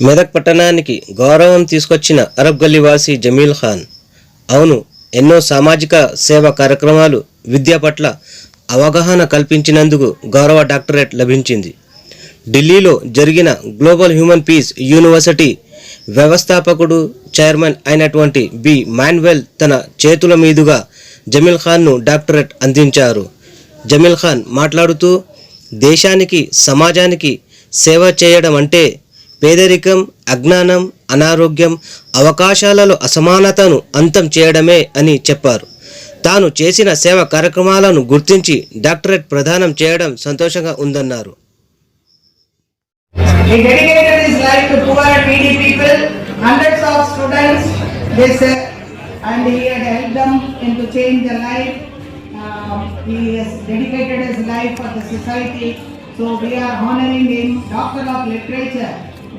మెదక్ పట్టణానికి గౌరవం తీసుకొచ్చిన అరబ్ గల్లీవాసి జమీల్ ఖాన్. అవును ఎన్నో సామాజిక సేవా కార్యక్రమాలు విద్య పట్ల అవగాహన కల్పించినందుకు గౌరవ డాక్టరేట్ లభించింది. ఢిల్లీలో జరిగిన గ్లోబల్ హ్యూమన్ పీస్ యూనివర్సిటీ వ్యవస్థాపకుడు చైర్మన్ అయినటువంటి బి. మాన్వెల్ తన చేతుల మీదుగా జమీల్ ఖాన్ను డాక్టరేట్ అందించారు. జమీల్ ఖాన్ మాట్లాడుతూ దేశానికి సమాజానికి సేవ చేయడం అంటే పేదరికం అజ్ఞానం అనారోగ్యం అవకాశాలలో అసమానతను అంతం చేయడమే అని చెప్పారు. తాను చేసిన సేవ కార్యక్రమాలను గుర్తించి డాక్టరేట్ ప్రదానం చేయడం సంతోషంగా ఉందన్నారు.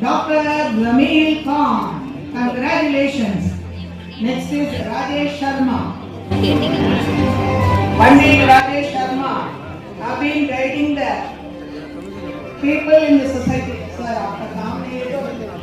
Dr. Ramil Khan. Congratulations. Next is Rajesh Sharma. Pandit Rajesh Sharma have been guiding the people in the society. Sir, after nominated.